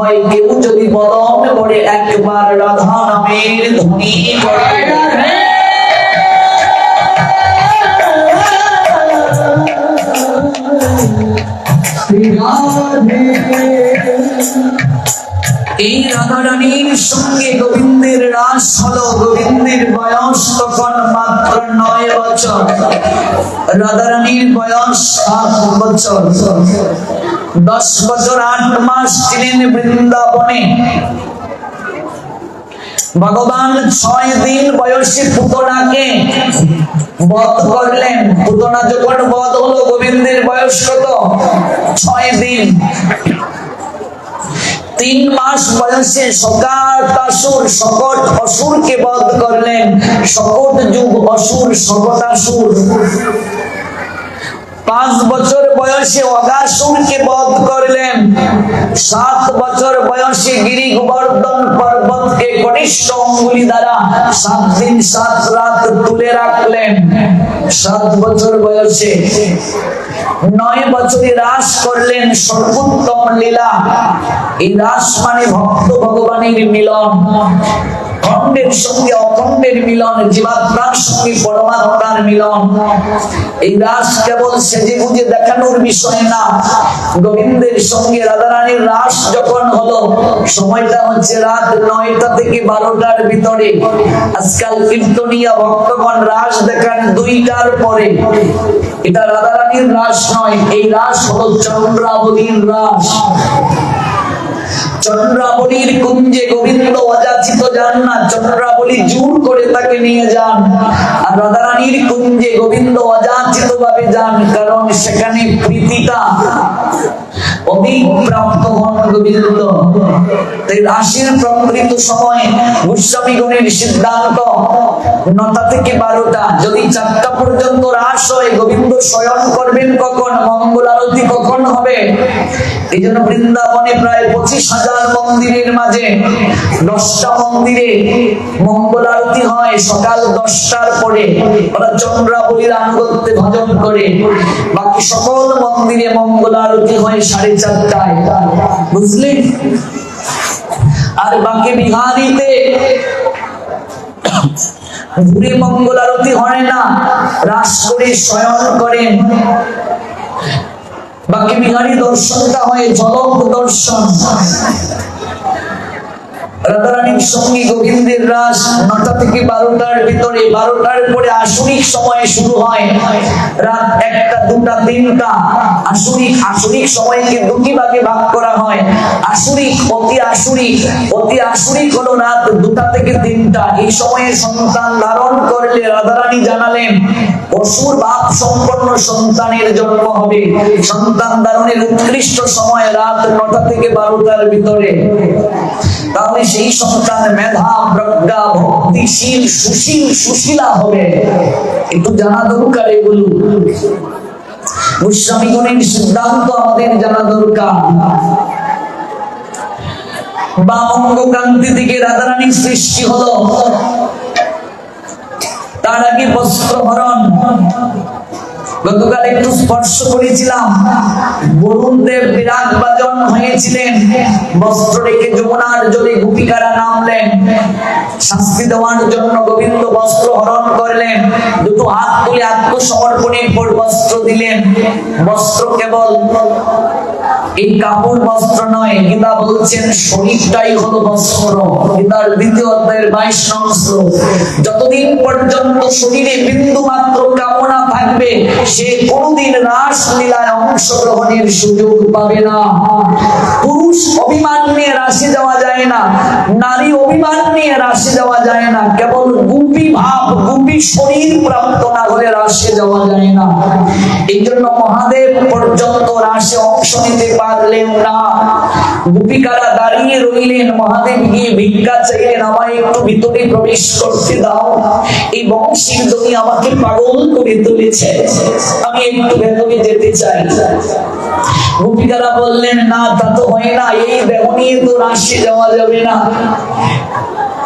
হয়, কেউ যদি করে একবার রাধা নামের ধ্বনি সঙ্গে গোবিন্দের রাস হলো। গোবিন্দের বয়স তখন মাত্র নয় বছর। রাধারানীর বয়স সাত বছর। দশ বছর, আট মাস ছিলেন বৃন্দাবনে। ভগবান ছয় দিন বয়সী পুতনাকে বধ করলেন। পুতনা যখন বধ হলো, গোবিন্দের বয়স কত? ছয় দিন। তিন মাস বয়সে সকাট অসুর সকট অসুরকে বধ করলেন। সকট যুগ অসুর সকটাসুর পাঁচ বছর বয়সে অগাসুরকে বধ করলেন। সাত বছর বয়সে গিরি গোবর্ধন পর্বতকে কনিষ্ঠ অঙ্গুলি দ্বারা সাত দিন সাত রাত তুলে রাখলেন। সাত বছর বয়সে নয় বছরে রাস করলেন সর্বোত্তম লীলা। এই রাস মানে ভক্ত ভগবানের মিলন। খণ্ডের সঙ্গে অখণ্ডের মিলন, জীবাত্মার সঙ্গে পরমাত্মার মিলন। এই রাস কেবল সেজে গুজে দেখানোর বিষয় না। গোবিন্দের সঙ্গে রাধারানীর রাস যখন হলো, সময়টা হচ্ছে রাত নয়টা থেকে বারোটার ভিতরে। আজকাল কীর্তনিয়া ভক্তগণ রাস দেখান দুইটার পরে। এটা রাধারানীর রাস নয়, এই রাস হলো চন্দ্রাবলীর রাস। চন্দ্রাবলীর কুঞ্জে গোবিন্দ অযাচিত যান না চন্দ্রাবলী জোর করে তাকে নিয়ে যান। রাধারানীর কুঞ্জে গোবিন্দ অযাচিত ভাবে যান, কারণ সেখানে প্রীতিটা অধিক প্রাপ্ত হন গোবিন্দ। তাই রাশির প্রকৃত সময় সিদ্ধান্ত নটা থেকে বারোটা। যদি চারটা পর্যন্ত রাস হয়, গোবিন্দ করবেন কখন? মঙ্গল আরতি কখন হবে? এই জন্য বৃন্দাবনে প্রায় পঁচিশ হাজার মন্দিরের মাঝে দশটা মন্দিরে মঙ্গল আরতি হয়। সকাল দশটার পরে ওরা চন্দ্রাবলীর আনুগত্যে ভজন করে। বাকি সকল মন্দিরে মঙ্গল আরতি হয় সাড়ে চারটায়। বুঝলি? আর বাকি বিহারিতে ঘুরে মঙ্গল আরতি হয় না, রাস করে শয়ন করেন। বাকি বিহারী দর্শনটা হয় ঝলক দর্শন। সঙ্গে গোবিন্দের রাস নটা থেকে বারোটার ভিতরে, বারোটার পরে আসরিক সময় শুরু হয়। রাত একটা, দুটা, তিনটা আসরিক আসরিক সময়কে দুটি ভাগে ভাগ করা হয়। আসরিক অতি আসরিক অতি আসরিক হলো রাত দুটা থেকে তিনটা। এই সময়ে সন্তান ধারণ করলে রাধারানী জানালেন, অসুর ভাব সম্পন্ন সন্তানের জন্ম হবে। সন্তান ধারণের উৎকৃষ্ট সময় রাত নটা থেকে বারোটার ভিতরে। তাহলে সেই সন্তান মেধা প্রজ্ঞা, ভক্তিশীল, সুশীল, সুশীলা হবে। একটু জানা দরকার এগুলো। গোস্বামীগণের সিদ্ধান্ত আমাদের জানা দরকার। বা অঙ্গক্রান্তি থেকে রাধারানীর সৃষ্টি হলো। তার আগে বস্ত্র হরণ গতকাল একটু স্পর্শ করেছিলাম। বরুণ দেব বিরাট বাজন হয়েছিলেন। বস্ত্র রেখে যমুনার জলে গোপিকারা নামলেন। শাস্তি দেওয়ার জন্য গোবিন্দ বস্ত্র হরণ করলেন। দুটো হাত তুলে আত্মসমর্পণের পর বস্ত্র দিলেন। বস্ত্র কেবল এই কাপড় বস্ত্র নয়, গীতা বলছেন শরীরটাই হলো বস্ত্র। গীতার দ্বিতীয় অধ্যায়ের বাইশ নং শ্লোক। যতদিন পর্যন্ত শরীরে বিন্দু মাত্র কামনা থাকবে সে কোনদিন রাস লীলায় অংশগ্রহণের সুযোগ পাবে না। পুরুষ অভিমান নিয়ে রাশি যাওয়া যায় না, নারী অভিমান নিয়ে রাশি যাওয়া যায় না, কেবল গুপি ভাব, গুপি শরীর প্রাপ্ত না হলে রাশি যাওয়া যায় না। এই জন্য মহাদেব পর্যন্ত রাশি অংশ নিতে পারলেন না। গোপিকারা দাঁড়িয়ে রইলেন, মহাদেব গিয়ে ভিক্ষা চাইলেন, আমায় একটু ভিতরে প্রবেশ করতে দাও। এই বংশীর ধ্বনি আমাকে পাগল করে তুলেছে। আমি একটু ভেতরে যেতে চাই। গোপিকারা বললেন, না, তা তো হয় না, এই তো রাশি যাওয়া যাবে না।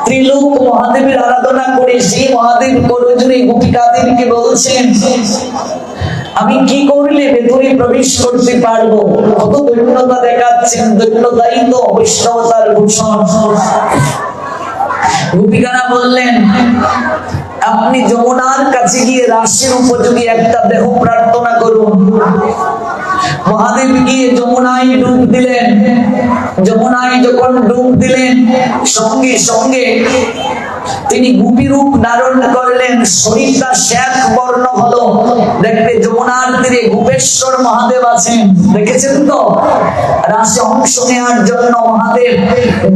ত্রিলোক মহাদেবের আরাধনা করে সেই মহাদেব গোপিকাদেরকে বলছেন, আমি কি করলে ভেতরে প্রবেশ করতে পারব? কত দৈন্যতা দেখাচ্ছেন দৈন্যতাই তো বৈষ্ণবতার ভূষণ গোপিকারা বললেন আপনি যমুনার কাছে গিয়ে রাশির উপযোগী একটা দেহ প্রার্থনা করুন। মহাদেব গিয়ে যমুনায় ডুব দিলেন। যমুনায় যখন ডুব দিলেন, সঙ্গে সঙ্গে তিনি গুপি রূপ ধারণ করলেন, শরীরটা শ্বেত বর্ণ হলো। দেখবে যমুনার তীরে গুপেশ্বর মহাদেব আছেন। দেখেছেন তো? রাশি অংশ নেওয়ার জন্য মহাদেব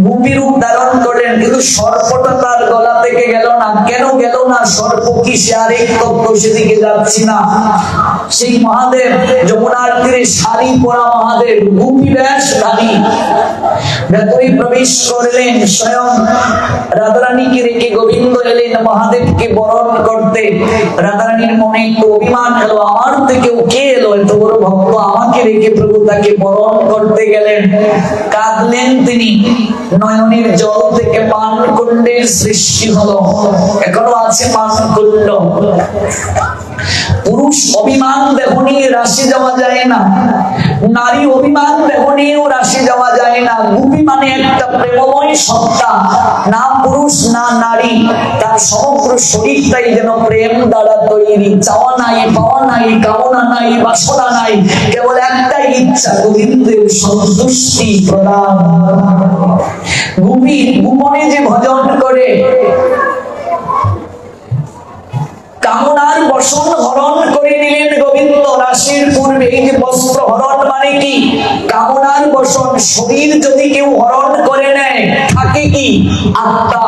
গুপি রূপ ধারণ করলেন, কিন্তু সর্পটা তার থেকে গেল না, কেন গেল না? সর্প কি সে আরেক তত্ত্ব সেদিকে যাচ্ছি না। সেই মহাদেব, যমুনার তীরে শাড়ি পরা মহাদেব, গুপি বেশ ধারী ভেতরে প্রবেশ করলেন স্বয়ং। রাধারানীকে রেখে গোবিন্দ এলেন, মহাদেবকে বরণ করতে। রাধারানীর মনে একটু অভিমান এলো, আমার থেকেও কে এলো? এত বড় ভক্ত আমাকে রেখে প্রভু তাকে বরণ করতে গেলেন। কাঁদলেন তিনি। নয়নের জল থেকে পান কুণ্ডের সৃষ্টি হলো, এখনও আছে কুণ্ড পুরুষ অভিমান দেহ রাশি যাওয়া যায় না, নারী অভিমান দেহ রাশি যাওয়া যায় না। গুপি মানে একটা প্রেমময় সত্তা, না পুরুষ, না নারী। তার সমগ্র শরীরটাই যেন প্রেম দ্বারা তৈরি। চাওয়া নাই, পাওয়া নাই, কামনা নাই, বাসনা নাই, কেবল ইচ্ছা গোবিন্দের সন্তুষ্টি প্রদান। গুপি গোপনে যে ভজন করে, কামনার বসন হরণ করে নিলেন গোবিন্দ। রাশির পূর্বে যে বস্ত্র হরণ মানে কি? কামনার বসন, শরীর যদি কেউ হরণ করে নেয়, থাকে কি? আত্মা,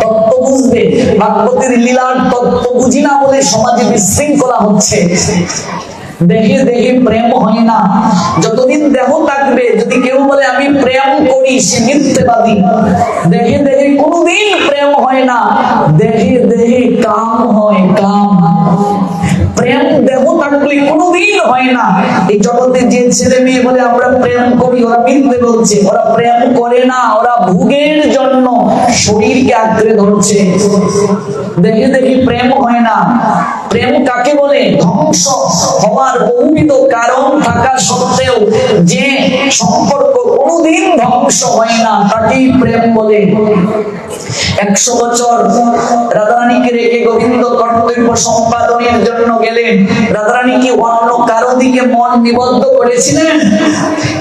তত্ত্ব বুঝবে। ভাগবতের লীলার তত্ত্ব বুঝি না বলে সমাজে বিশৃঙ্খলা হচ্ছে। দেহে দেহে প্রেম হয় না। যতদিন দেহ থাকবে, যদি কেউ বলে, আমি প্রেম করি সে মিথ্যেবাদী দেহে দেহে কোনোদিন প্রেম হয় না। দেহে দেহে কাম হয়, কাম। প্রেম দেহ থাকলে কোনোদিন হয় না। এই জগতে যে ছেলে মেয়ে বলে, আমরা প্রেম করি, ওরা মিথ্যে বলছে। ওরা প্রেম করে না, ওরা ভোগের জন্য শরীরকে আঁকড়ে ধরছে। দেখে দেখি প্রেম হয় না। প্রেম কাকে বলে? ধ্বংস হওয়ার বহুবিধ কারণ থাকা সত্ত্বেও যে সম্পর্ক কোনোদিন ধ্বংস হয় না, তাকেই প্রেম বলে। একশো বছর রাধারানীকে রেখে গোবিন্দ কর্তব্য সম্পাদনের জন্য গেলেন। রাধারানী কি অন্য কারও দিকে মন নিবদ্ধ করেছিলেন?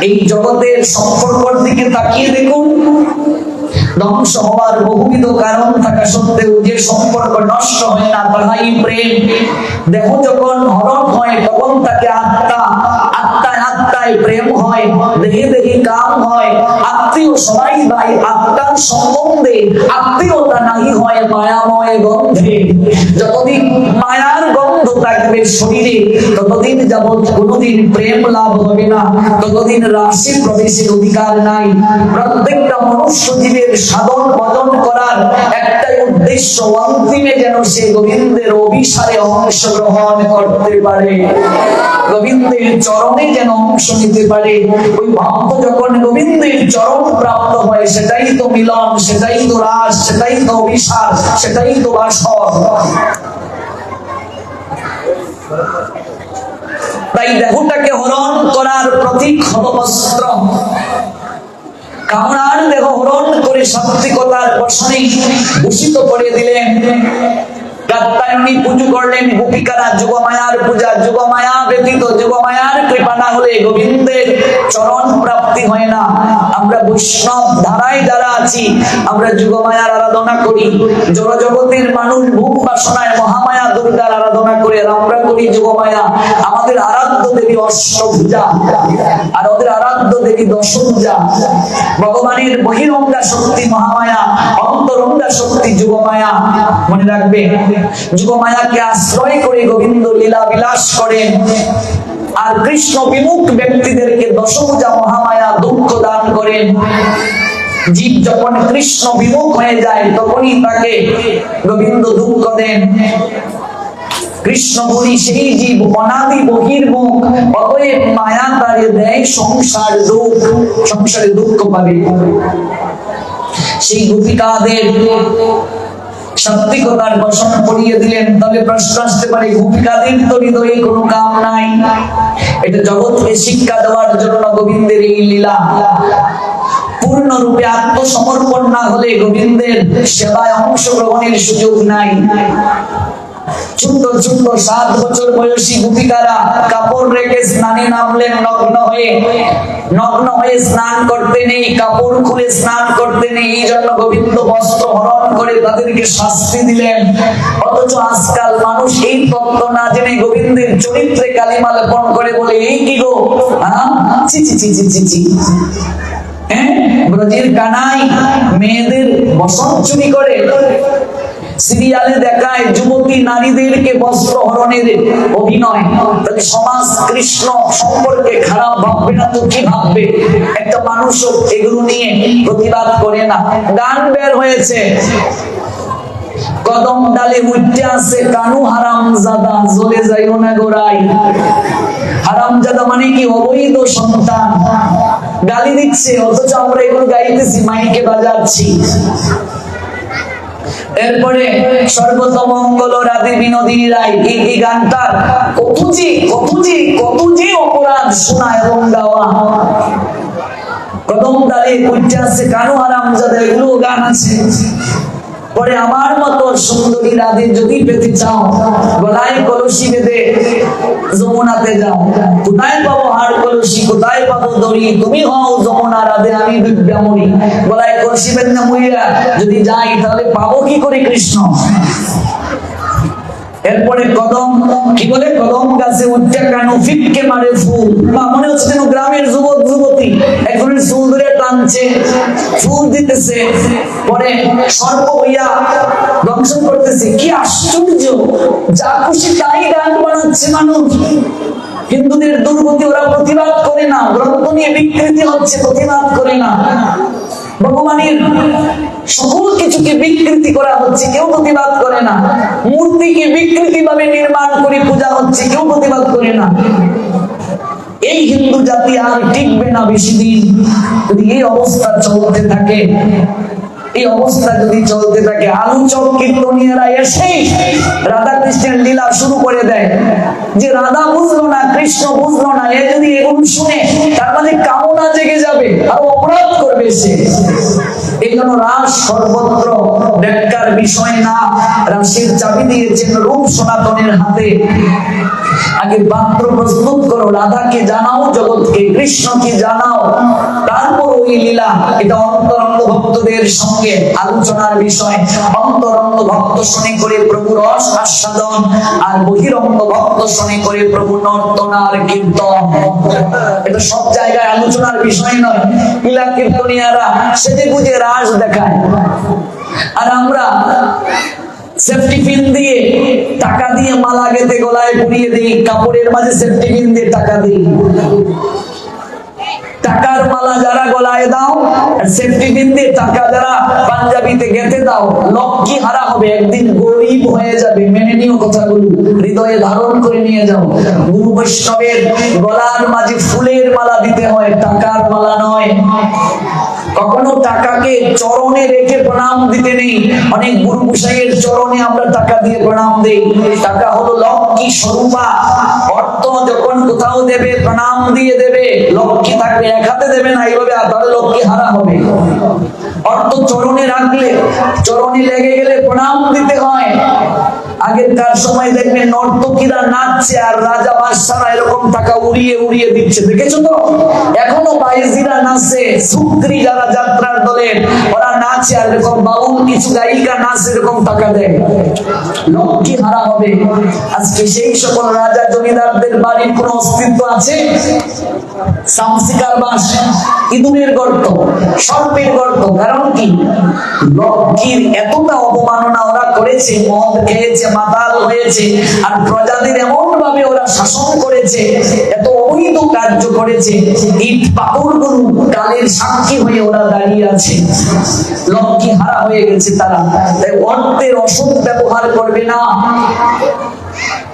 এই জগতের সম্পর্কর দিকে তাকিয়ে দেখুন। ধ্বংস হওয়ার বহুবিধ কারণ থাকা সত্ত্বেও যে সম্পর্ক নষ্ট হয় না, তাহাই প্রেম। দেখো যখন হরণ হয়, তখন তাকে আত্মা আত্মায় প্রেম হয়, দেহে দেহে কাম হয়। আত্মীয় সবাই ভাই, আত্মার সম্বন্ধে আত্মীয়তা নাই হয় মায়াময় গন্ধে। যতদিন মায়ার গন্ধ থাকবে শরীরে, ততদিন যাবৎ কোনোদিন প্রেম লাভ হবে না। ততদিন রাশি প্রবেশের অধিকার নাই। প্রত্যেকটা মনুষ্য জীবের সাধন ভজন করার একটাই উদ্দেশ্য অন্তিমে যেন সে গোবিন্দের অভিসারে অংশগ্রহণ করতে পারে। গোবিন্দের চরণে যেন অংশ নিতে পারে। ওই ভক্ত যখন গোবিন্দের চরণ প্রাপ্ত হয়, সেটাই তো মিলন, সেটাই তো রাস, সেটাই তো অভিসার, সেটাই তো বাসর। তাই দেহটাকে হরণ করার প্রতীক হল কামনার দেহ হরণ করে সাত্বিকতার বসনে ভূষিত করে দিলেন। পুজো করলেন পূজা ব্যতীত হলে চরণ প্রাপ্তি হয় না। আমরা যারা আছি, আমরা আরাধনা করি। জড় জগতের মানুষ ভূম বাসনায় মহামায়া দুর্গার আরাধনা করে আমরা করি যুগমায়া। আমাদের আরাধ্য দেবী অষ্টভুজা ভগবানের বহিরঙ্গা শক্তি মহামায়া, অন্তরঙ্গা শক্তি মনে রাখবে? আশ্রয় করে গোবিন্দ লীলা বিলাস করেন। আর কৃষ্ণ বিমুখ ব্যক্তিদেরকে দশভুজা মহামায়া দুঃখ দান করেন। জীব যখন কৃষ্ণ বিমুখ হয়ে যায়, তখনই তাকে গোবিন্দ দুঃখ দেন। কৃষ্ণ বলি সেই জীব, অনাদি বহির্মুখ, অতএব মায়া তারে দেয় সংসার দুঃখ, সংসারে দুঃখ পাবে। সেই গোপিকাদের সাত্বিকতার বসন পড়িয়ে দিলেন, তবে প্রশ্ন আসতে পারে গোপিকাদের তো হৃদয়ে কোনো কাম নাই। এটা জগৎকে শিক্ষা দেওয়ার জন্য গোবিন্দের এই লীলা। পূর্ণরূপে আত্মসমর্পণ না হলে গোবিন্দের সেবায় অংশগ্রহণের সুযোগ নাই। ছোট্ট ছোট্ট সাত বছর বয়সী গোপিকারা কাপড় রেখে স্নানে নামলেন, নগ্ন হয়ে। নগ্ন হয়ে স্নান করতে নেই, কাপড় খুলে স্নান করতে নেই। এই জন্য গোবিন্দ বস্ত্র হরণ করে তাদেরকে শাস্তি দিলেন। অথচ আজকাল মানুষ এই তত্ত্ব না জেনে গোবিন্দের চরিত্রে কালিমা লেপন করে বলে, এই কি গো? হ্যাঁ ছি ছি ছি ছি। হ্যাঁ? ব্রজের কানাই মেয়েদের বসন চুরি করে। সিরিয়ালে দেখায় যুবতী নারীদেরকে বস্ত্র হরণের অভিনয়। তাহলে সমাজ কৃষ্ণ সম্পর্কে খারাপ ভাববে না তো কি ভাববে? একটা মানুষও এগুলো নিয়ে প্রতিবাদ করে না। গান বের হয়েছে। কদম ডালে উঠতে আছে কানু হারাম জাদা জ্বলে যাইও না গোড়াই হারাম জাদা মানে কি? অবৈধ সন্তান। গালি দিচ্ছে, অথচ আমরা এগুলো গাইতেছি, মাইকে বাজাচ্ছি। এরপরে সর্বতম মঙ্গল রাধে বিনোদিনী রায় এই এই গানটার কত যে কত যে কত যে অপরাধ শোনা এবং গাওয়া। কদম দাঁড়িয়ে কুইটা আছে কারও আরাম যাদের এগুলো গান আছে। পরে আমার মতো সুন্দরী রাধে যদি পেতে চাও, গলায় কলসি বেঁধে যমুনাতে যাও। কোথায় পাবো হার কলসি, কোথায় পাবো দড়ি? তুমি হও যমুনা রাধে, আমি বিদ্যামণি গলায় কলসি বেঁধে মহিলা যদি যাই তাহলে পাবো কি করে কৃষ্ণ? এরপরে কদম, কি বলে? কদম গাছে উঠতে কেন ফিটকে মারে ফুল? বা মনে হচ্ছে যেন গ্রামের যুবক, যুবতী একজনের চুল ধরে টানছে, ফুল দিতেছে। পরে সর্প হইয়া দংশন করতেছে। কি আশ্চর্য! যা খুশি তাই গান বানাচ্ছে মানুষ। হিন্দুদের দুর্গতি ওরা প্রতিবাদ করে না। গ্রন্থ নিয়ে বিকৃতি হচ্ছে, প্রতিবাদ করে না। ভগবানের সকল কিছুকে বিকৃতি করা হচ্ছে, কেউ প্রতিবাদ করে না। মূর্তিকে বিকৃতি ভাবে নির্মাণ করে পূজা হচ্ছে, কেউ প্রতিবাদ করে না। এই হিন্দু জাতি আর টিকবে না বেশি দিন। যদি এই অবস্থা চলতে থাকে এই অবস্থা যদি চলতে থাকে আলোচক কীর্তনীয়রা এসেই রাধা কৃষ্ণের লীলা শুরু করে দেয়। যে রাধা বুঝলো না, কৃষ্ণ বুঝলো না, এ যদি এরকম শুনে, তার মানে কামনা জেগে যাবে, আর অপরাধ করবে সে। বিষয় না রাশির চাবি দিয়েছেন রূপ সনাতনের হাতে। আগে পাত্র প্রস্তুত করো, রাধাকে জানাও, জগৎকে কৃষ্ণকে জানাও। তারপর ওই লীলা, এটা অন্তরঙ্গ ভক্তদের সঙ্গে আলোচনার বিষয়। অন্তরঙ্গ ভক্ত শুনে করে প্রভু রস আস্বাদন আর বহিরঙ্গ ভক্ত শুনে করে প্রভু নর্তন আর কীর্তন। এটা সব জায়গায় আলোচনার বিষয় নয়। লীলা কীর্তনিয়ারা সেজে বুঝে রাস দেখায়। আর আমরা সেফটি গলায় দাও পাঞ্জাবিতে দাও, লক্ষ্মী হারা হবে, একদিন গরিব হয়ে যাবে। মেনে নিও কথাগুলো, হৃদয়ে ধারণ করে নিয়ে যাও। গুরু বৈষ্ণবের গলার মাঝে ফুলের মালা দিতে হয়, টাকার মালা নয়। কখনো টাকাকে চরণে রেখে প্রণাম দিতে নেই। অনেক গুরু গুসাইয়ের চরণে আমরা টাকা দিয়ে প্রণাম দেই। টাকা হলো লক্ষ্মী স্বরূপা। অর্থ যখন কোথাও দেবে, প্রণাম দিয়ে দেবে, লক্ষ্মী তাকে এক হাতে দেবে না, এইভাবে আর লক্ষ্মী হারা হবে। অর্থ চরণে রাখলে, চরণে লেগে আগেরকার সময় দেখবে নর্তকীরা নাচছে আর রাজা বাদশারা এরকম টাকা উড়িয়ে উড়িয়ে দিচ্ছে, দেখেছ তো? এখনও বাইজিরা নাচে সুক্রি যারা যাত্রার দলের ওরা নাচে আর এরকম বাউল, কিছু গায়িকা নাচে এরকম টাকা দেয়। লক্ষ্মী হারা হবে। আজকে সেই সকল রাজা জমিদারদের বাড়ির কোন অস্তিত্ব আছে? বাস, ইঁদুরের গর্ত, সর্পের গর্ত, কারণ কি? লক্ষ্মীর এতটা অবমাননা ওরা করেছে, মদ খেয়েছে মাতাল হয়েছে। আর প্রজাদের এমন ভাবে ওরা শাসন করেছে, এত অবৈধ কার্য করেছে, ইট পাথরগুলো কালের সাক্ষী হয়ে ওরা দাঁড়িয়ে আছে। লক্ষ্মী হারা হয়ে গেছে তারা। তাই অর্থের অসৎ ব্যবহার করবে না।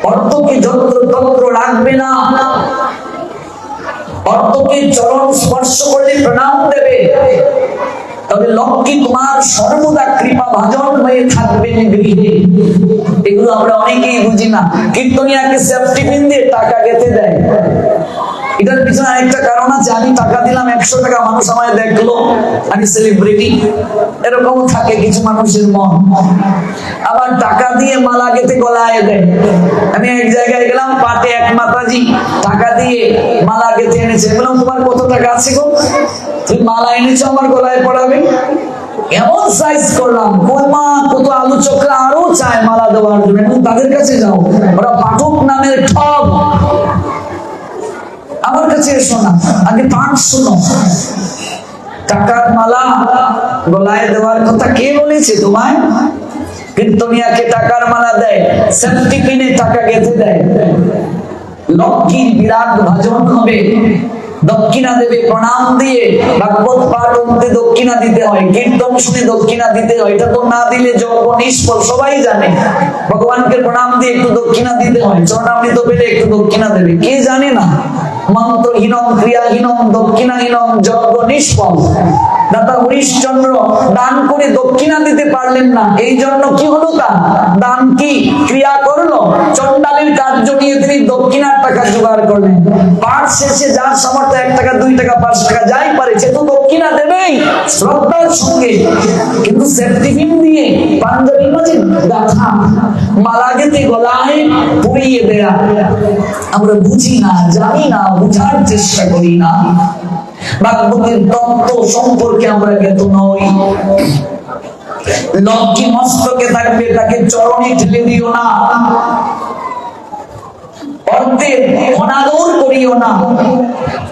অর্থকে যন্ত্র তন্ত্র রাখবে না। অর্থকে চরণ স্পর্শ দেবে তবে লক্ষ্মী তোমার সর্বদা কৃপা ভাজন হয়ে থাকবেন গৃহে। এগুলো আমরা অনেকেই বুঝি না। কীর্তনিয়াকে সেফটি পিন দিয়ে টাকা গেতে দেয়। এটার পিছনে আরেকটা কারণ আছে, আমি টাকা দিলাম, একশো টাকা মানুষ আমায় দেখল, আমি সেলিব্রিটি এরকম থাকে কিছু মানুষের মন। আবার টাকা দিয়ে মালা গেতে গলায় দেয়। আমি এক জায়গায় গেলাম, পাটে এক মাতাজি টাকা দিয়ে মালা গেতে এনেছে। বললাম, তোমার কত টাকা আছে গো? তুমি মালা এনেছো, আমার গলায় পড়াবে? এমন সাইজ করলাম কই মা কত আলু চোখরা আরও চায় মালা দেওয়ার জন্য। তাদের কাছে যাও, ওরা পাঠক নামের ঠগ। আমার কাছে এসো না। আগে পাঠ শুনো। টাকার মালা গলায় দেওয়ার কথা কে বলেছে তোমায়? কীর্তনিয়াকে টাকার মালা দেয় সেফটি পিনে টাকা গেঁথে দেয়। লক্ষ্মীর বিরাট ভাজন হবে। দক্ষিণা দেবে প্রণাম দিয়ে। ভাগবত পাঠ অন্তে দক্ষিণা দিতে হয়, কীর্তন শুনে দক্ষিণা দিতে হয়। এটা তো না দিলে যোগ্য নিষ্ফল, সবাই জানে। ভগবানকে প্রণাম দিয়ে একটু দক্ষিণা দিতে হয়। চরণামৃত পেলে একটু দক্ষিণা দেবে। কে জানে না? মন্ত্রহীনম ক্রিয়াহীনম দক্ষিণাহীনম যজ্ঞ নিষ্ফল দাদা হরিশ্চন্দ্র, দান করে দক্ষিণা দিতে পারলেন না। এই জন্য কি হলো তা দান কি? ক্রিয়া করল? চন্ডালের কার্য নিয়ে তিনি দক্ষিণার টাকা জোগাড় করলেন। পাঠ শেষে যার সামর্থ্য এক টাকা, দুই টাকা, পাঁচ টাকা যাই পারে, সে তো দক্ষিণা দেবেই, শ্রদ্ধার সঙ্গে। কিন্তু সেফটিফিন দিয়ে পাঞ্জাবির মাঝে গাথা, মালা গেতে গলায় পরিয়ে দেয়া। আমরা বুঝি না, জানি না, বুঝার চেষ্টা করি না। ভাগবতের তত্ত্ব সম্পর্কে আমরা জ্ঞাত নই। লক্ষ্মী মস্তকে থাকবে, তাকে চরণে ঠেলে দিও না। অর্থের অনাদর করিও না।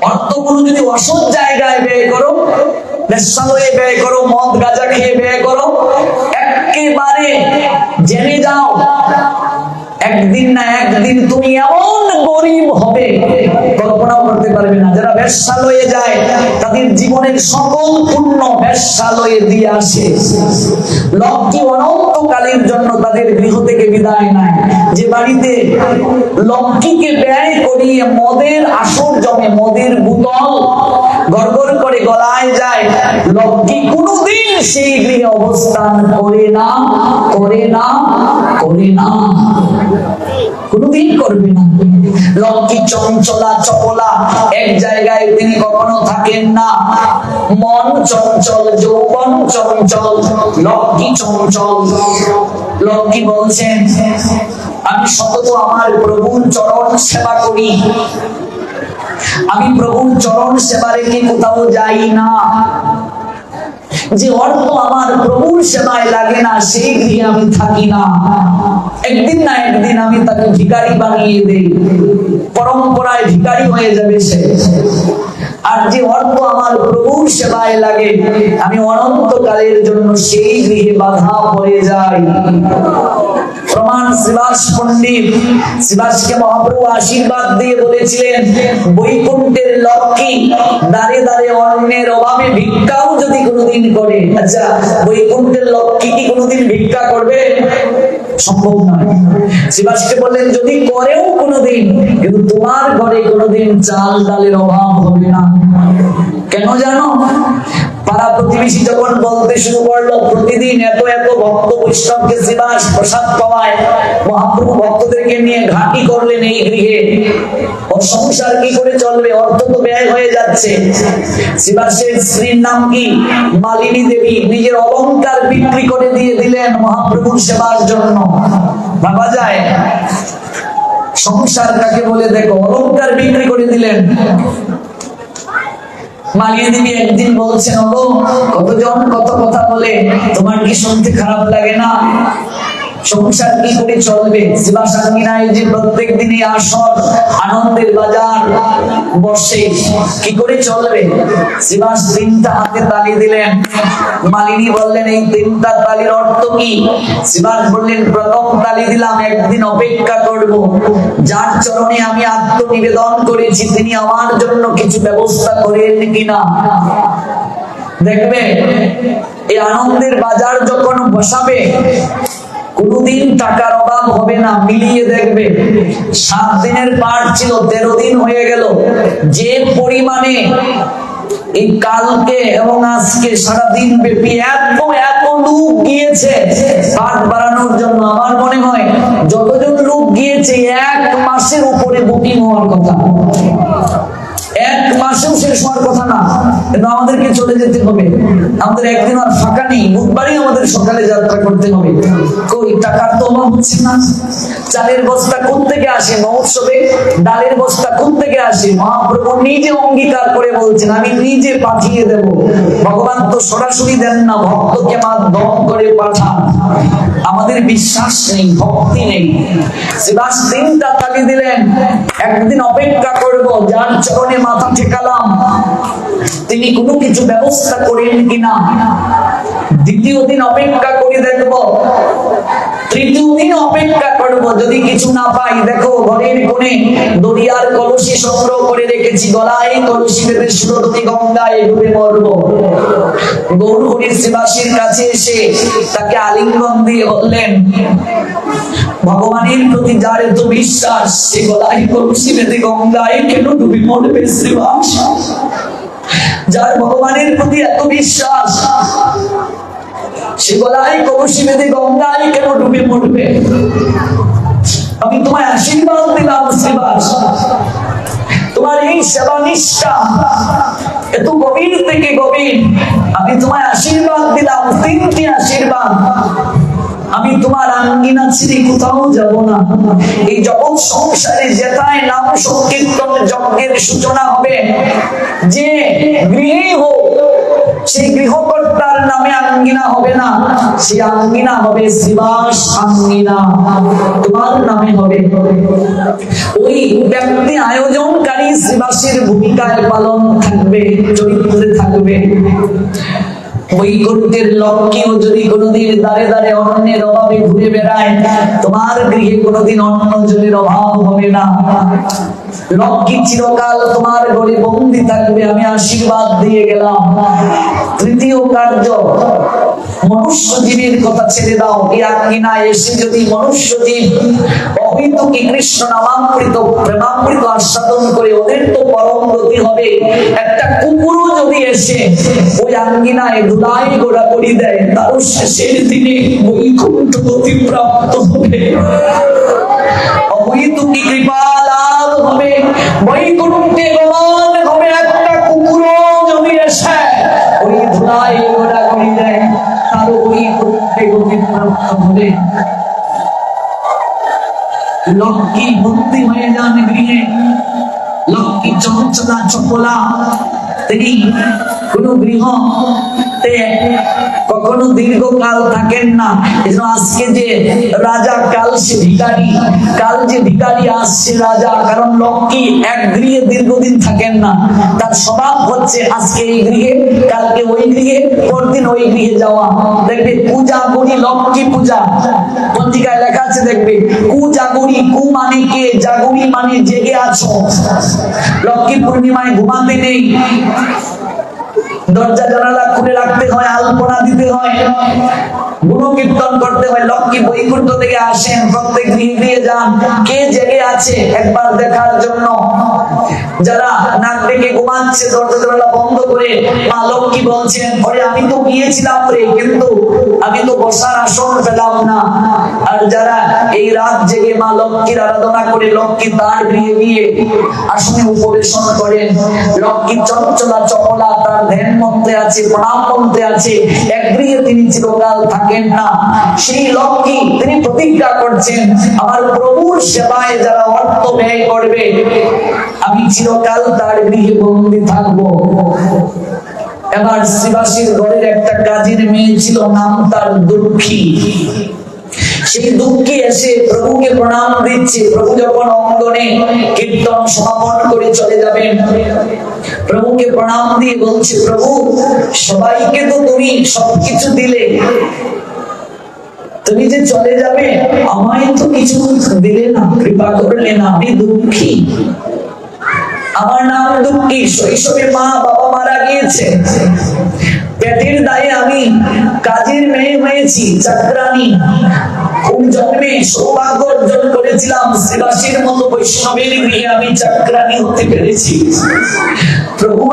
অর্থগুলো যদি অসৎ জায়গায় ব্যয় করো বেশ্যালয়ে ব্যয় করো, মদ গাঁজা খেয়ে ব্যয় করো, একেবারে জেনে যাও একদিন না একদিন তুমি এমন গরিব হবে। কল্পনাও করতে পারবে না, যারা বেশ্যালয়ে যায়, তাদের জীবনের সকল পূর্ণ বেশ্যালয়ে দিয়ে আসে। লক্ষ্মী অনন্তকালের জন্য তাদের গৃহ থেকে বিদায় নেয়। যে বাড়িতে লক্ষ্মীকে ব্যয় করিয়ে মদের আসর জমে, মদের বোতল গড়গড় করে গলায় যায়, লক্ষ্মী কোনোদিন সেই গৃহে অবস্থান করে না করে না করে না। করবে না। লক্ষ্মী চঞ্চলা চপলা, এক জায়গায় তিনি কখনো থাকেন না। মন চঞ্চল, যৌবন চঞ্চল, লক্ষ্মী চঞ্চল। লক্ষ্মী বলছেন, আমি সতত আমার প্রভুর চরণ সেবা করি। আমি প্রভুর চরণ সেবা রেখে কোথাও যাই না। যে অর্থ আমার প্রভুর সেবায় লাগে না, সেই গৃহে আমি থাকি না। একদিন না একদিন আমি তাকে ভিকারি বানিয়ে দেই। পরম্পরায় ভিকারি হয়ে যাবে সে। আর যে অর্থ আমার প্রভুর সেবায় লাগে, আমি অনন্তকালের জন্য সেই গৃহে বাধা পড়ে যাই। প্রমাণ শিবাস পণ্ডিত শিবাসকে মহাপ্রভু আশীর্বাদ দিয়ে বলেছিলেন, বৈকুণ্ঠের লক্ষ্মী অন্যের অভাবে ভিক্ষাও যদি কোনোদিন করে। আচ্ছা বৈকুণ্ঠের লক্ষ্মী কি কোনোদিন ভিক্ষা করবে? সম্ভব নয়। শিবাসকে বললেন, যদি করেও কোনোদিন, কিন্তু তোমার ঘরে কোনোদিন চাল ডালের অভাব হবে না। কেন জানো? পাড়া প্রতিবেশী যখন বলতে শুরু করল, প্রতিদিন এত এত ভক্ত বৈষ্ণবকে শিবাস প্রসাদ পাওয়ায় মহাপ্রভু ভক্তদেরকে নিয়ে ঘাঁটি করলেন এই গৃহে। সংসার কি করে চলবে? অর্থ তো ব্যয় হয়ে যাচ্ছে। শিবাসের স্ত্রীর নাম কি? মালিনী দেবী। নিজের অলংকার বিক্রি করে দিয়ে দিলেন মহাপ্রভুর সেবার জন্য। ভাবা যায়? সংসার কাকে বলে? দেখো, অলংকার বিক্রি করে দিলেন। মালিনী দেবী একদিন বলছেন ওগো কতজন কত কথা বলে? তোমার কি শুনতে খারাপ লাগে না? সংসার করে চলবে। শিবাসাঙ্গিনায় যে প্রত্যেক দিনই আসর, আনন্দের বাজার। বসে কি করে চলবে? শিবাস তিনটা হাতে তালি দিলেন। মালিনী বললেন, এই তিনটা তালির অর্থ কি? শিবাস বললেন, প্রথম তালি দিলাম, একদিন অপেক্ষা করব। যার চরণে আমি আত্মনিবেদন করেছি, তিনি আমার জন্য কিছু ব্যবস্থা করেন কিনা? দেখবে, এই আনন্দের বাজার যখন বসাবে কোনদিন টাকার অভাব হবে না, মিলিয়ে দেখবে। সাত দিনের পাঠ ছিল, তেরো দিন হয়ে গেল। যে পরিমাণে এই কালকে এবং আজকে সারাদিন ব্যাপী এত এত লোক গিয়েছে পাঠ বাড়ানোর জন্য। আমার মনে হয় যতজন লোক গিয়েছে, এক মাসের উপরে বুকিং হওয়ার কথা। এক মাসেও শেষ হওয়ার কথা না। কিন্তু আমাদেরকে চলে যেতে হবে। আমাদের একদিন আর ফাঁকা নেই। বুধবারই আমাদের সকালে যাত্রা করতে হবে। কই, টাকার তো অভাব হচ্ছে না। চালের বস্তা কোন থেকে আসে মহোৎসবে? ডালের বস্তা কোন থেকে আসে? মহাপ্রভু নিজে অঙ্গীকার করে বলছেন, আমি নিজে পাঠিয়ে দেব। ভগবান তো সরাসরি দেন না। ভক্তকে মাধ্যম করে পাঠান। আমাদের বিশ্বাস নেই, ভক্তি নেই। শিবাস তিনটা তালি দিলেন। একদিন অপেক্ষা করব, যার চরণে মাথা ঠেকালাম। তিনি কোনো কিছু ব্যবস্থা করেন কিনা? দ্বিতীয় দিন অপেক্ষা করে দেখব। তৃতীয় দিন অপেক্ষা করব, যদি কিছু না পাই। দেখো, ঘরের কোণে দরিয়ার কলসি সংগ্রহ করে রেখেছি। গলায় কলসি বেঁধে সুরতি গঙ্গায় ডুবে মরব। গৌর হরির কাছে এসে তাকে আলিঙ্গন দিয়ে বললেন ভগবানের প্রতি যার এত বিশ্বাস, সে গলায় কলসি বেঁধে গঙ্গায় কেন ডুবে মরবে শিবাস যার ভগবানের প্রতি এত বিশ্বাস, সে গলায় গঙ্গায় কেন ডুবে মরবে আমি তোমায় আশীর্বাদ দিলাম শিবাস তোমার এই সেবা নিষ্ঠা এত গভীর থেকে গভীর, আমি তোমায় আশীর্বাদ দিলাম, তিনটি আশীর্বাদ। আমি তোমার আঙ্গিনা ছেড়ে কোথাও যাব না। এই জগৎ সংসারে যেথায় নাম সংকীর্তন যজ্ঞের সূচনা হবে, যে গৃহে হোক, সেই গৃহকর্তার নামে আঙ্গিনা হবে না। সেই আঙ্গিনা হবে শিবাস আঙ্গিনা। তোমার নামে হবে। ওই ব্যক্তি আয়োজনকারী শিবাসের ভূমিকায় পালন থাকবে, চরিত্রে থাকবে। বৈকুণ্ঠের লক্ষ্মীও যদি কোনোদিন দাঁড়ে দাঁড়ে অন্যের অভাবে ঘুরে বেড়ায়, তোমার গৃহে কোনোদিন অন্য জনের অভাব হবে না। লক্ষ্মী চিরকাল তোমার ঘরে বন্দি থাকবে, আমি আশীর্বাদ দিয়ে গেলাম। তৃতীয় কার্য, মনুষ্য জীবের কথা ছেড়ে দাও। আজ্ঞা এসে যদি মনুষ্য জীব অহিতুকি কৃষ্ণ নামামৃত, প্রেমামৃত আস্বাদন করে ওদের তো পরম গতি হবে, একটা কুকুরও যদি এসে ওই আঙ্গিনায় ধুলাই গোড়াগড়ি দেয়, তারও শেষের দিনে বৈকুণ্ঠ প্রাপ্ত হবে। অবৈতুকি ওই ধুলাই গতি প্রাপ্ত হবে। লক্ষ্মী ভক্তি হয়ে যান গৃহে, লক্ষ্মী চঞ্চলা চপলা তিনি কোন গৃহ কখনো দীর্ঘকাল থাকেন না। আজকে যে রাজা কাল সে ভিকারি কাল যে ভিকারি আসছে রাজা, কারণ লক্ষ্মী এক গৃহে দীর্ঘদিন থাকেন না। তার স্বভাব হচ্ছে আজকে এই গৃহে, কালকে ওই গৃহে, পরদিন ওই গৃহে যাওয়া। দেখবে পূজা করি লক্ষ্মী পূজা। পত্রিকায় লেখা আছে, দেখবে কু জাগরি কু মানে কে, জাগরি মানে জেগে আছো। লক্ষ্মী পূর্ণিমায় ঘুমাতে নেই। দরজা জানালা খুলে রাখতে হয় আলপনা দিতে হয়। গুণকীর্তন করতে হয়, লক্ষ্মী বৈকুণ্ঠ থেকে আসেন, প্রত্যেক গৃহে যান। কে জেগে আছে একবার দেখার জন্য? যারা নাক ডেকে ঘুমাচ্ছে বন্ধ করে, মা লক্ষ্মী বলছেন আমি তো গিয়েছিলাম রে, কিন্তু আমি তো বসার আসন পেলাম না। আর যারা এই রাত জেগে মা লক্ষ্মীর আরাধনা করে, লক্ষ্মী তার গৃহে গিয়ে আসনে উপবেশন করেন। লক্ষ্মী চঞ্চলা চপলা তার ধ্যান মন্ত্রে আছে প্রণাম মন্ত্রে আছে। এক গৃহে তিনি চিরকাল থাকেন না। সেই লক্ষ্মী তিনি প্রতিজ্ঞা করছেন, আমার প্রভুর সেবায় যারা অর্থ ব্যয় করবে, আমি চিরকাল তার গৃহে বন্দী থাকব। এবার শিবাসীর ঘরের একটা কাজের মেয়ে ছিল, নাম তার দুঃখী। সেই দুঃখী এসে প্রভুকে প্রণাম দিচ্ছে। প্রভু যখন অঙ্গনে কীর্তন সমাপন করে চলে যাবেন, প্রভুকে প্রণাম দিয়ে বলছে, প্রভু, সবাইকে তো তুমি সবকিছু দিলে। তুমি যে চলে যাবে, আমায় তো কিছু দিলে না, কৃপা করলে না, আমি দুঃখী। আমার নাম দুঃখী, শৈশবে মা, বাবা মারা গিয়েছে। পেটের দায়ে আমি কাজের মেয়ে হয়েছি চাকরানি জন্মে সৌভাগ্য অর্জন করেছিলাম শিবাসীর মতো বৈষ্ণবের গৃহে আমি চাকরানি হতে পেরেছি। প্রভু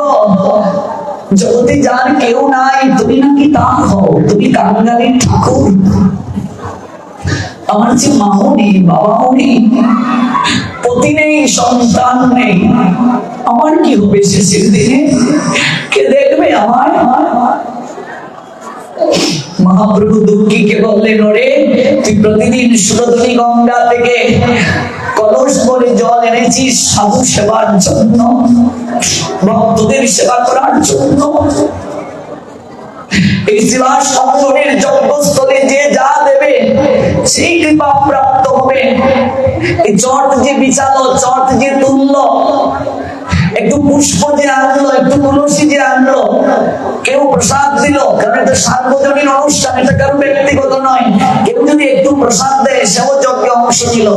জগতে যার কেউ নাই, তুমি নাকি তা হও, তুমি কাঙ্গালের ঠাকুর। আমার যে মাও নেই বাবাও নেই পতি নেই সন্তান নেই, আমার কি হবে শেষের দিনে কে দেখবে আমার মহাপ্রভু দুঃখীকে বললেন, ওরে, তুই প্রতিদিন সুরধনী গঙ্গা থেকে কলস করে জল এনেছিস সাধু সেবার জন্য, ভক্তদের সেবা করার জন্য। এই সেবা সংগঠনের যজ্ঞস্থলে যে যা দেবে, সেই কৃপা প্রাপ্ত হবে। চট যে বিছালো চট যে তুললো একটু পুষ্প যে আনলো, একটু তুলসী যে আনলো। কেউ প্রসাদ দিল, কারণ এটা সার্বজনীন অনুষ্ঠান, এটা কারও ব্যক্তিগত নয়। কেউ যদি একটু প্রসাদ দেয়, সেও যজ্ঞে অংশ নিল।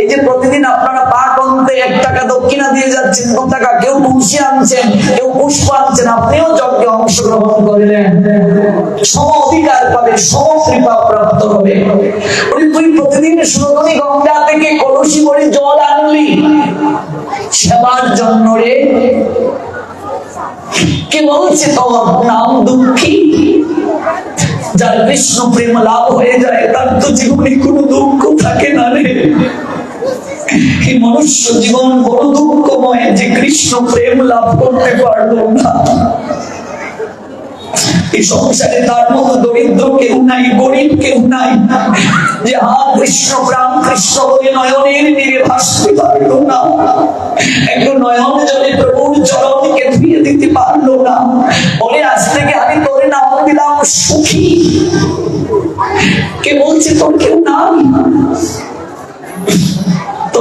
এই যে প্রতিদিন আপনারা পাক অন্তে এক টাকা দক্ষিণা দিয়ে যাচ্ছেন দু টাকা? কেউ তুলসী আনছেন, কেউ পুষ্প আনছেন, আপনিও যজ্ঞে অংশগ্রহণ করলেন। সম অধিকার পাবে সম কৃপা প্রাপ্ত হবে। তুই প্রতিদিন সুরধনী গঙ্গা থেকে কলসি করে জল আনলি। সেবার জন্য রে। কে বলছে তো নাম দুঃখী? যার কৃষ্ণ প্রেম লাভ হয়ে যায়, তার তো জীবনে কোনো দুঃখ থাকে না রে। মনুষ্য জীবন বড় দুঃখময় যে কৃষ্ণ প্রেম লাভ করতে পারল না। এই সংসারে তার মতো দরিদ্র কেউ নাই গরিব কেউ নাই যে হা কৃষ্ণ প্রাণ, কৃষ্ণ বলে নয়নের নীরে ভাসতে পারল না। একটু নয়ন জলে প্রভুর চরণকে ধুয়ে দিতে পারল না। বলে, আজ থেকে আমি তোরে নাম দিলাম সুখী। কে বলছে তোর কেউ নাই?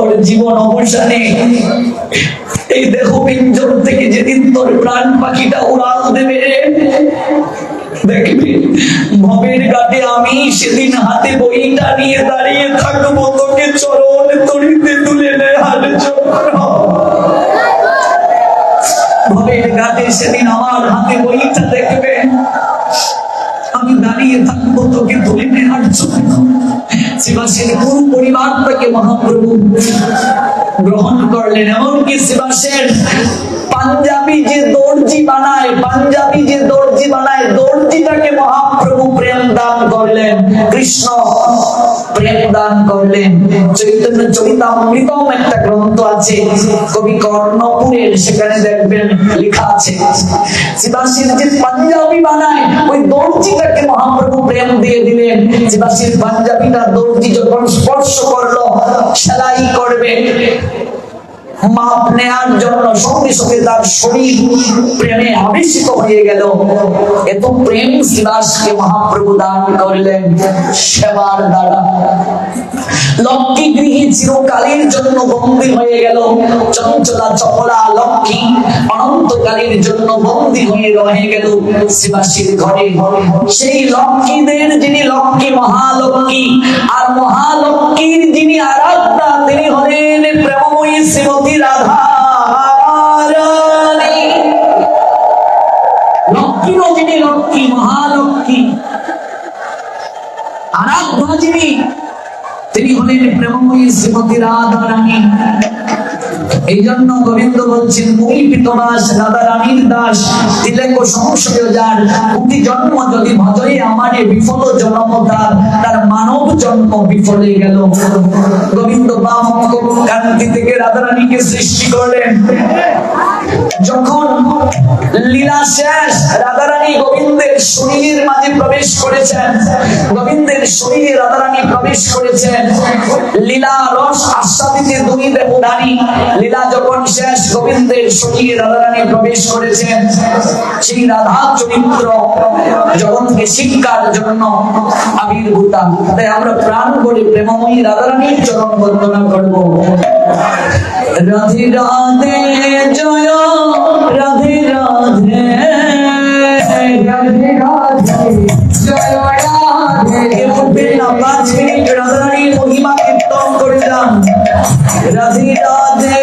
তোর জীবন অবসানে। এই দেহ পিঞ্জর থেকে যেদিন তোর প্রাণ পাখিটা উড়াল দেবে। দেখবি, ভবের আমি সেদিন হাতে বইটা নিয়ে দাঁড়িয়ে থাকব। তোকে চরণ তরিতে তুলে জন্য ভবের ঘাটে সেদিন আমার হাতে বইটা দেখবে। আমি দাঁড়িয়ে থাকব তোকে তুলে নেওয়ার জন্য শিবাসের পুরো পরিবারটাকে মহাপ্রভু গ্রহণ করলেন? এমনকি শিবাসের পাঞ্জাবি যে দর্জি বানায়, পাঞ্জাবি যে দর্জি বানায়, দর্জিটাকে মহাপ্রভু প্রেম দান করলেন, কৃষ্ণ প্রেম দান করলেন। চৈতন্য চরিতামৃতম একটা গ্রন্থ আছে, কবি কর্ণপুরের, সেখানে দেখবেন লেখা আছে। শিবাসীর যে পাঞ্জাবি বানায়, ওই দর্জিটাকে মহাপ্রভু প্রেম দিয়ে দিলেন। শিবাসীর পাঞ্জাবিটা দর্জি যখন স্পর্শ করল মাপ নেয়ার জন্য সঙ্গে সঙ্গে তার শরীর প্রেমে আবেশিত হয়ে গেল। এত প্রেম শিবাসকে মহাপ্রভু দান করলেন সেবার দ্বারা। লক্ষ্মী গৃহে চিরকালের জন্য বন্দী হয়ে গেল। চঞ্চলা চপলা লক্ষ্মী অনন্তকালের জন্য বন্দী হয়ে রয়ে গেল শিবাসীর ঘরে। সেই লক্ষ্মীদের যিনি লক্ষ্মী মহালক্ষ্মী, আর মহালক্ষ্মীর যিনি আরাধনা, তিনি হলেন প্রেমময়ী শ্রীমতী রাধা রানী। লক্ষ্মীরও যিনি লক্ষ্মী মহালক্ষ্মী আরাধ্যা তিনি হলেন প্রেমময়ী শ্রীমতী রাধা রানী এই জন্য গোবিন্দ বলছেন মুই পিতদাস রাধা রানীর দাস তিলেক সংশয় যার। কোটি জন্ম যদি ভজরে আমারে বিফল জন্ম তার তার মানব জন্ম বিফলে গেল। গোবিন্দ বাম কান্তি থেকে রাধা রানীকে সৃষ্টি করলেন। যখন লীলা শেষ, রাধারানী গোবিন্দের শরীরের মাঝে প্রবেশ করেছেন। গোবিন্দের শরীরে রাধারানী প্রবেশ করেছেন। লীলা রস আস্বাদিতে দুই দেবধারী লীলা যখন শেষ, গোবিন্দের শরীরে রাধারানী প্রবেশ করেছেন। সেই রাধা চরিত্র জগৎকে শিক্ষার জন্য আবির্ভূতা। তাই আমরা প্রাণ করে প্রেমময়ী রাধারানীর চরণ বন্দনা করব। রাধে রাধে, জয় রাধে রাধে। রাধে রাধে। জয় রাধে। এভাবে না পাঁচ মিনিট রাধারানীর মহিমা কীর্তন করলাম। রাধে রাধে।